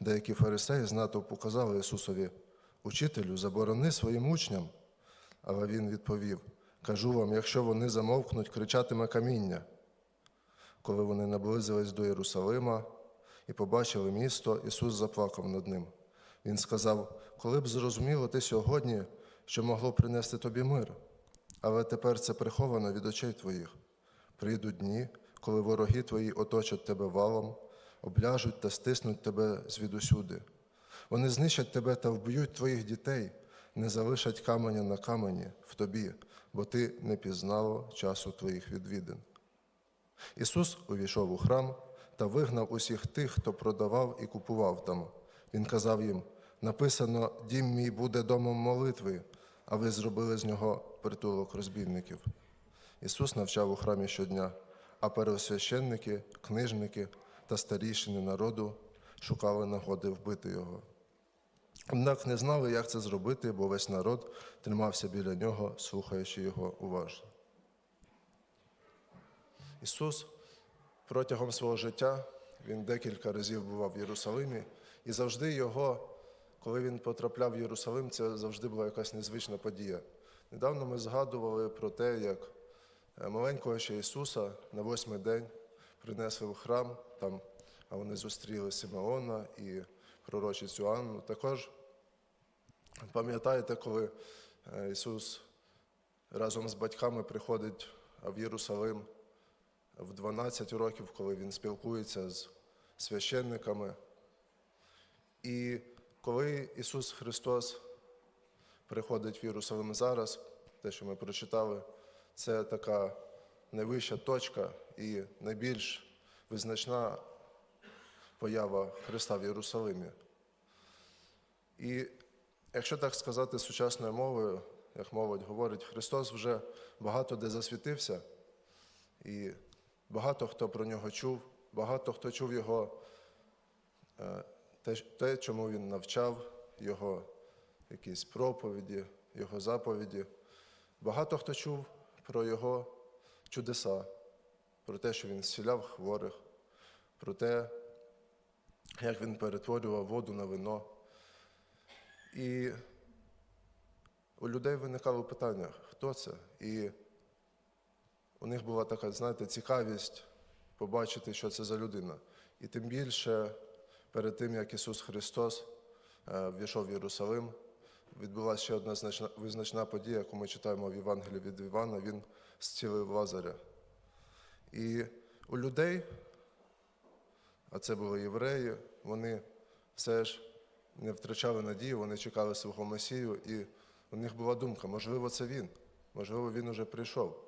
Деякі фарисеї з натовпу казали Ісусові, Учителю, заборони своїм учням. Але він відповів: Кажу вам, якщо вони замовкнуть, кричатиме каміння. Коли вони наблизились до Єрусалима і побачили місто, Ісус заплакав над ним. Він сказав: Коли б зрозуміло ти сьогодні, що могло принести тобі мир, але тепер це приховано від очей твоїх. Прийдуть дні, коли вороги твої оточать тебе валом, обляжуть та стиснуть тебе звідусюди. Вони знищать тебе та вб'ють твоїх дітей, не залишать каменя на камені в тобі, бо ти не пізнало часу твоїх відвідин. Ісус увійшов у храм та вигнав усіх тих, хто продавав і купував там. Він казав їм: написано, дім мій буде домом молитви, а ви зробили з нього притулок розбійників. Ісус навчав у храмі щодня, а первосвященники, книжники та старішини народу шукали нагоди вбити його. Однак не знали, як це зробити, бо весь народ тримався біля нього, слухаючи його уважно. Ісус протягом свого життя він декілька разів бував в Єрусалимі, і завжди його, коли він потрапляв в Єрусалим, це завжди була якась незвична подія. Недавно ми згадували про те, як е, маленького ще Ісуса на восьмий день принесли в храм, там вони зустріли Симеона і пророчицю Анну. Також пам'ятаєте, коли е, Ісус разом з батьками приходить в Єрусалим в 12 років, коли він спілкується з священниками. І коли Ісус Христос приходить в Єрусалим зараз, те, що ми прочитали, це така найвища точка і найбільш визначна поява Христа в Єрусалимі. І якщо так сказати сучасною мовою, як молодь говорить, Христос вже багато де засвітився, і багато хто про нього чув, багато хто чув його е, те, чому він навчав, його якісь проповіді, його заповіді. Багато хто чув про його чудеса, про те, що він зціляв хворих, про те, як він перетворював воду на вино. І у людей виникало питання, хто це? І у них була така, знаєте, цікавість побачити, що це за людина. І тим більше перед тим, як Ісус Христос е, ввійшов в Єрусалим, відбулася ще одна визначна подія, яку ми читаємо в Євангелії від Івана, Він зцілив Лазаря. І у людей, а це були євреї, вони все ж не втрачали надію, вони чекали свого Месію, і у них була думка, можливо, це він, можливо, він уже прийшов.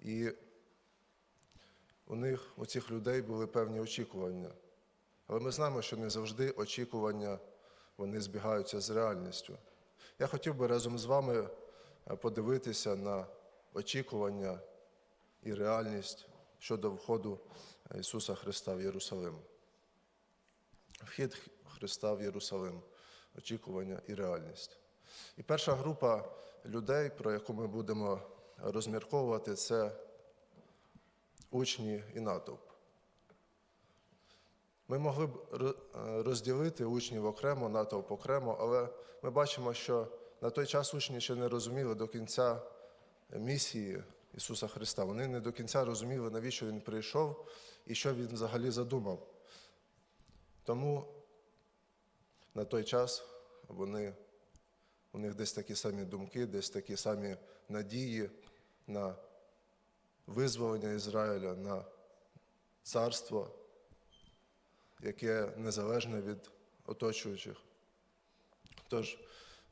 І у них, у цих людей були певні очікування. Але ми знаємо, що не завжди очікування вони збігаються з реальністю. Я хотів би разом з вами е, подивитися на очікування і реальність щодо входу Ісуса Христа в Єрусалим. Вхід Христа в Єрусалим, очікування і реальність. І перша група людей, про яку ми будемо розмірковувати, це учні і натовп. Ми могли б розділити учнів окремо, натовп окремо, але ми бачимо, що на той час учні ще не розуміли до кінця місії Ісуса Христа. Вони не до кінця розуміли, навіщо Він прийшов і що Він взагалі задумав. Тому на той час вони, у них десь такі самі думки, десь такі самі надії на визволення Ізраїля, на царство, яке незалежне від оточуючих. Тож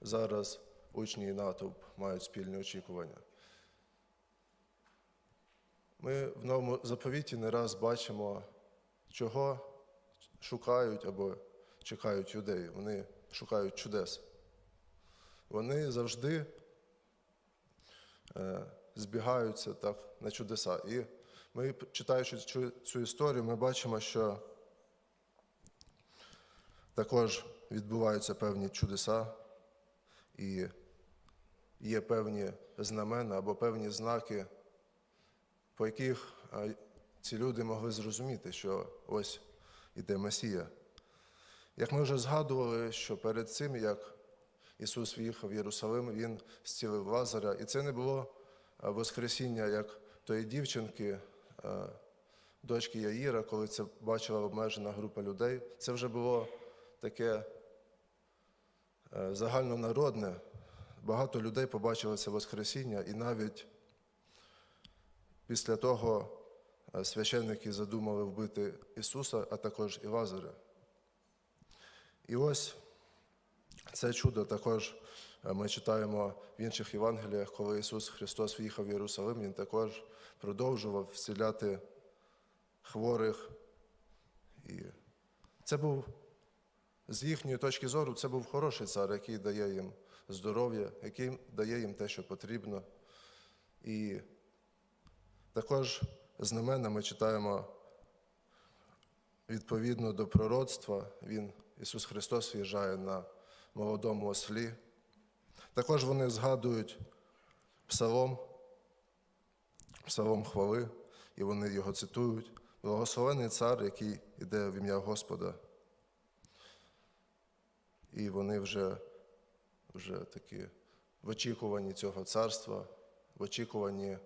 зараз учні і натовп мають спільні очікування. Ми в новому заповіті не раз бачимо, чого шукають або чекають юдеї. Вони шукають чудес. Вони завжди е, збігаються так на чудеса. І ми, читаючи цю історію, ми бачимо, що також відбуваються певні чудеса, і є певні знамена або певні знаки, по яких ці люди могли зрозуміти, що ось іде Месія. Як ми вже згадували, що перед цим, як Ісус в'їхав в Єрусалим, Він зцілив Лазаря, і це не було Воскресіння, як тої дівчинки, дочки Яїра, коли це бачила обмежена група людей. Це вже було таке загальнонародне. Багато людей побачили це Воскресіння, і навіть після того е, священники задумали вбити Ісуса, а також і Лазаря. І ось це чудо також е, ми читаємо в інших Євангеліях, коли Ісус Христос в'їхав в Єрусалим, Він також продовжував вселяти хворих. І це був, з їхньої точки зору, це був хороший цар, який дає їм здоров'я, який дає їм те, що потрібно. І також знамена ми читаємо відповідно до пророцтва, Він, Ісус Христос, в'їжджає на молодому ослі. Також вони згадують псалом, псалом хвали, і вони його цитують. Благословений цар, який йде в ім'я Господа. І вони вже, вже такі в очікуванні цього царства, в очікуванні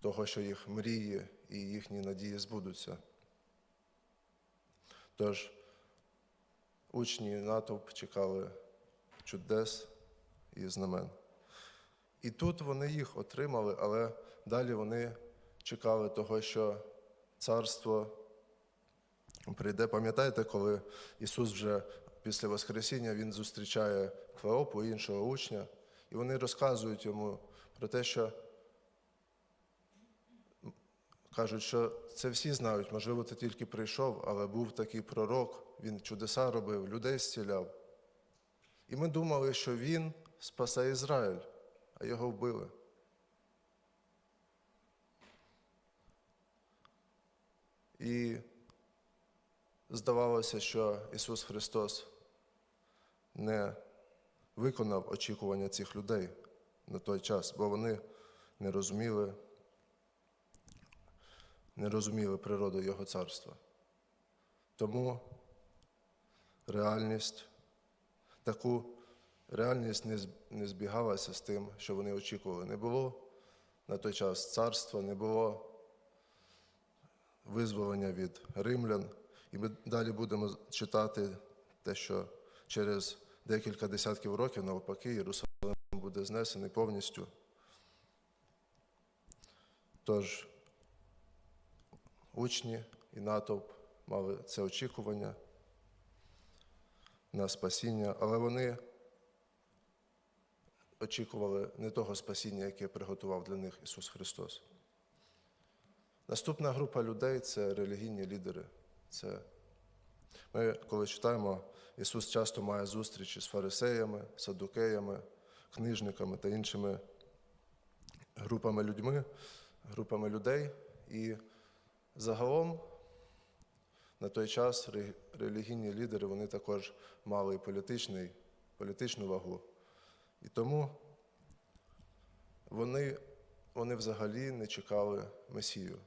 того, що їх мрії і їхні надії збудуться. Тож учні натовп чекали чудес і знамен. І тут вони їх отримали, але далі вони чекали того, що царство прийде. Пам'ятаєте, коли Ісус вже після Воскресіння Він зустрічає Клеопу, іншого учня, і вони розказують йому про те, що кажуть, що це всі знають, можливо, ти тільки прийшов, але був такий пророк, він чудеса робив, людей зціляв. І ми думали, що він спасе Ізраїль, а його вбили. І здавалося, що Ісус Христос не виконав очікування цих людей на той час, бо вони не розуміли, не розуміли природу Його царства. Тому реальність, таку реальність не збігалася з тим, що вони очікували. Не було на той час царства, не було визволення від римлян. І ми далі будемо читати те, що через декілька десятків років навпаки Єрусалим буде знесений повністю. Тож учні і натовп мали це очікування на спасіння, але вони очікували не того спасіння, яке приготував для них Ісус Христос. Наступна група людей це релігійні лідери. Це ми, коли читаємо, Ісус часто має зустрічі з фарисеями, садукеями, книжниками та іншими групами людьми, групами людей. І загалом на той час релігійні лідери вони також мали і політичний, політичну вагу. І тому вони, вони взагалі не чекали Месію.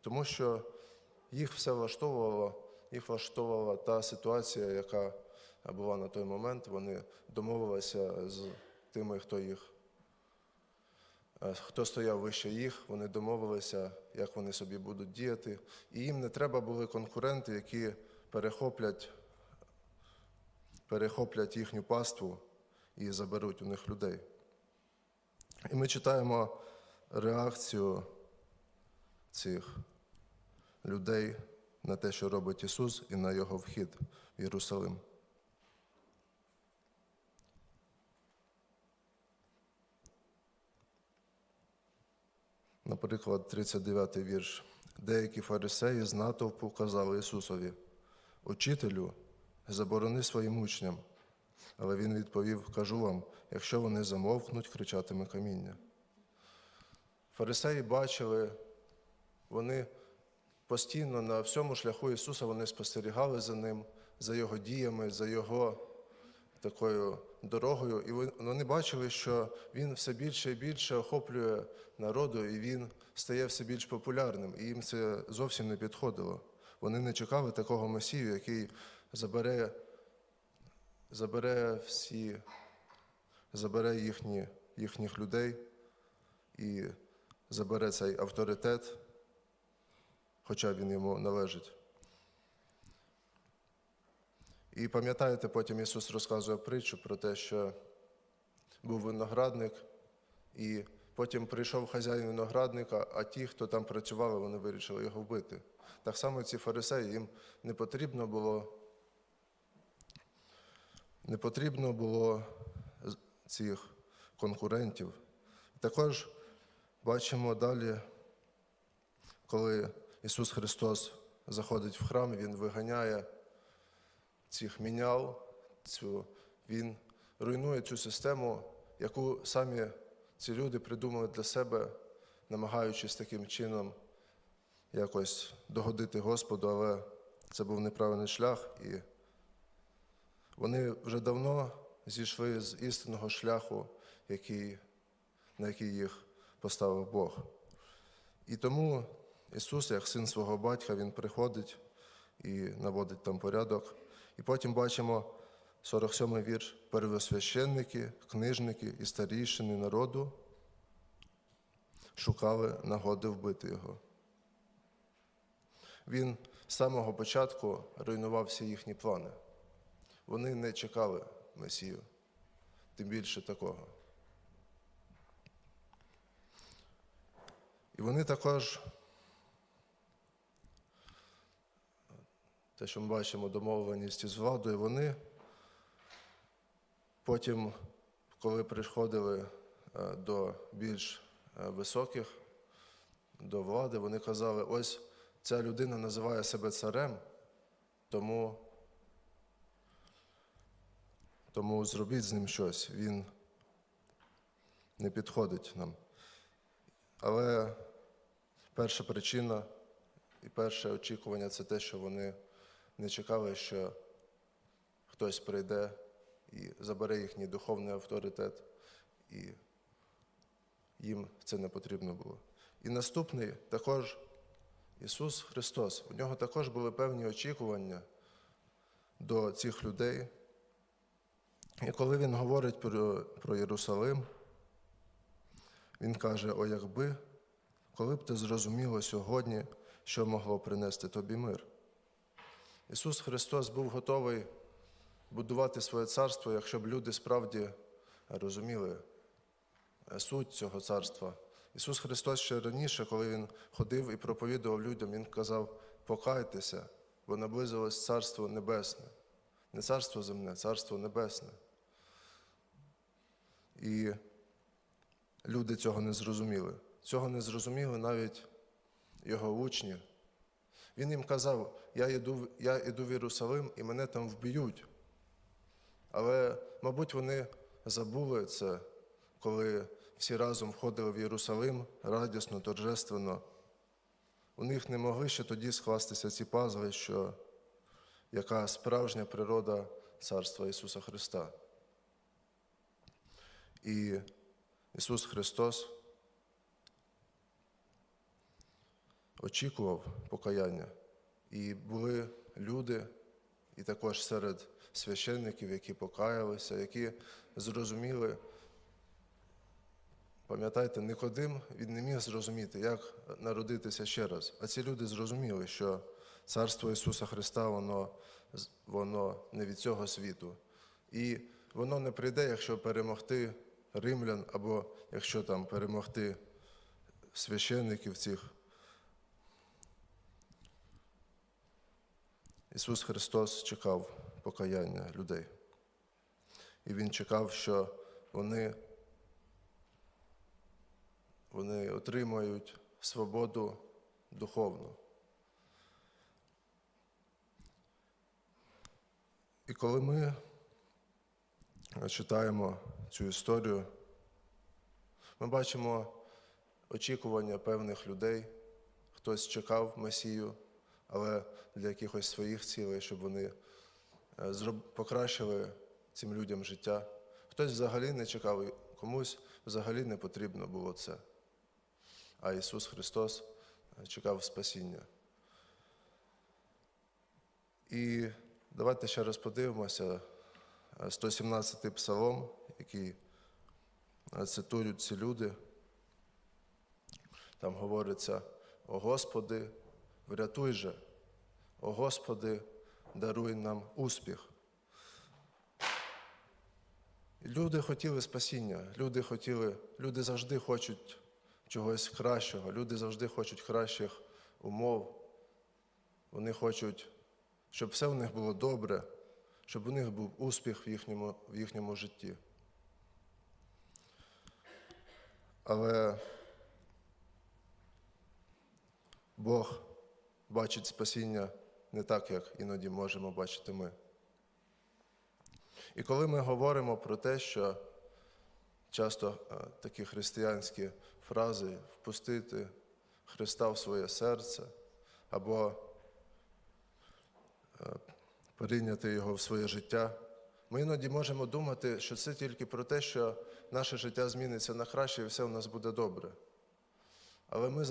Тому що їх все влаштовувало, їх влаштовувала та ситуація, яка була на той момент. Вони домовилися з тими, хто їх, хто стояв вище їх, вони домовилися, як вони собі будуть діяти. І їм не треба були конкуренти, які перехоплять, перехоплять їхню паству і заберуть у них людей. І ми читаємо реакцію цих людей на те, що робить Ісус, і на Його вхід в Єрусалим. Наприклад, 39 й вірш. Деякі фарисеї з натовпу казали Ісусові: Учителю, заборони своїм учням. Але він відповів: Кажу вам, якщо вони замовкнуть, кричатиме каміння. Фарисеї бачили, вони постійно на всьому шляху Ісуса вони спостерігали за ним, за Його діями, за Його такою дорогою. І вони бачили, що Він все більше і більше охоплює народу, і Він стає все більш популярним. І їм це зовсім не підходило. Вони не чекали такого Месію, який забере, забере всі, забере їхні, їхніх людей і забере цей авторитет, хоча він йому належить. І пам'ятаєте, потім Ісус розказує притчу про те, що був виноградник, і потім прийшов хазяїн виноградника, а ті, хто там працювали, вони вирішили його вбити. Так само ці фарисеї, їм не потрібно було, не потрібно було цих конкурентів. Також бачимо далі, коли Ісус Христос заходить в храм, Він виганяє цих мінял, цю, він руйнує цю систему, яку самі ці люди придумали для себе, намагаючись таким чином якось догодити Господу, але це був неправильний шлях, і вони вже давно зійшли з істинного шляху, який, на який їх поставив Бог. І тому Ісус, як син свого батька, Він приходить і наводить там порядок. І потім бачимо 47-й вірш. Первосвященники, книжники і старішини народу шукали нагоди вбити його. Він з самого початку руйнував всі їхні плани. Вони не чекали Месію, тим більше такого. І вони також, те, що ми бачимо, домовленість із владою, вони потім, коли приходили е, до більш е, високих, до влади, вони казали, ось ця людина називає себе царем, тому, тому зробіть з ним щось, він не підходить нам. Але перша причина і перше очікування це те, що вони не чекали, що хтось прийде і забере їхній духовний авторитет, і їм це не потрібно було. І наступний також Ісус Христос. У нього також були певні очікування до цих людей. І коли Він говорить про, про Єрусалим, він каже: О, якби, коли б ти зрозуміло сьогодні, що могло принести тобі мир. Ісус Христос був готовий будувати своє царство, якщо б люди справді розуміли суть цього царства. Ісус Христос ще раніше, коли Він ходив і проповідував людям, Він казав: покайтеся, бо наблизилось Царство Небесне. Не царство земне, царство небесне. І люди цього не зрозуміли. Цього не зрозуміли навіть його учні. Він їм казав: я йду, я йду в Єрусалим і мене там вб'ють. Але, мабуть, вони забули це, коли всі разом входили в Єрусалим радісно, торжественно. У них не могли ще тоді скластися ці пазли, що яка справжня природа Царства Ісуса Христа. І Ісус Христос очікував покаяння. І були люди, і також серед священників, які покаялися, які зрозуміли. Пам'ятайте, Никодим він не міг зрозуміти, як народитися ще раз. А ці люди зрозуміли, що Царство Ісуса Христа, воно, воно не від цього світу. І воно не прийде, якщо перемогти римлян, або якщо там перемогти священників цих. Ісус Христос чекав покаяння людей. І Він чекав, що вони, вони отримають свободу духовну. І коли ми читаємо цю історію, ми бачимо очікування певних людей. Хтось чекав Месію, але для якихось своїх цілей, щоб вони е, покращили цим людям життя. Хтось взагалі не чекав, комусь взагалі не потрібно було це. А Ісус Христос е, чекав спасіння. І давайте ще раз подивимося е, 117-й псалом, який е, цитують ці люди. Там говориться: О Господи, врятуй же, о Господи, даруй нам успіх. Люди хотіли спасіння, люди хотіли, люди завжди хочуть чогось кращого, люди завжди хочуть кращих умов. Вони хочуть, щоб все у них було добре, щоб у них був успіх в їхньому, в їхньому житті. Але Бог бачить спасіння не так, як іноді можемо бачити ми. І коли ми говоримо про те, що часто е, такі християнські фрази впустити Христа в своє серце або е, прийняти Його в своє життя, ми іноді можемо думати, що це тільки про те, що наше життя зміниться на краще і все у нас буде добре. Але ми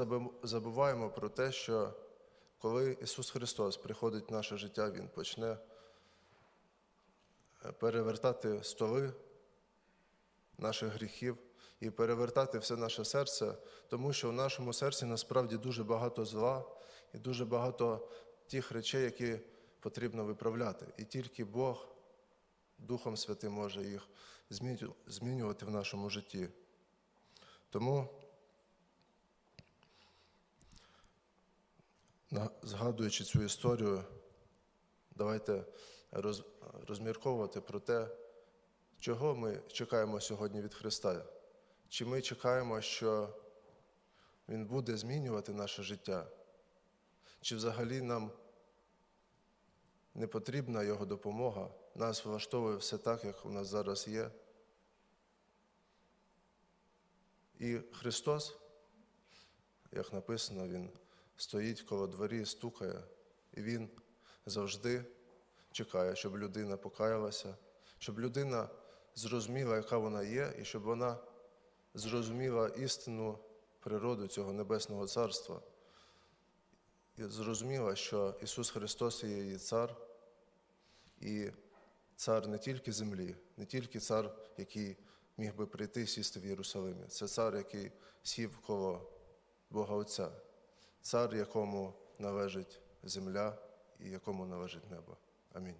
забуваємо про те, що коли Ісус Христос приходить в наше життя, Він почне е, перевертати столи наших гріхів і перевертати все наше серце, тому що в нашому серці насправді дуже багато зла і дуже багато тих речей, які потрібно виправляти. І тільки Бог Духом Святим може їх змінювати в нашому житті. Тому, згадуючи цю історію, давайте роз, розмірковувати про те, чого ми чекаємо сьогодні від Христа. Чи ми чекаємо, що Він буде змінювати наше життя? Чи взагалі нам не потрібна Його допомога? Нас влаштовує все так, як у нас зараз є. І Христос, як написано, Він стоїть коло дворі, стукає, і Він завжди чекає, щоб людина покаялася, щоб людина зрозуміла, яка вона є, і щоб вона зрозуміла істинну природу цього Небесного Царства. І зрозуміла, що Ісус Христос є її цар, і цар не тільки землі, не тільки цар, який міг би прийти і сісти в Єрусалимі. Це цар, який сів коло Бога Отця, цар, якому належить земля і якому належить небо. Амінь.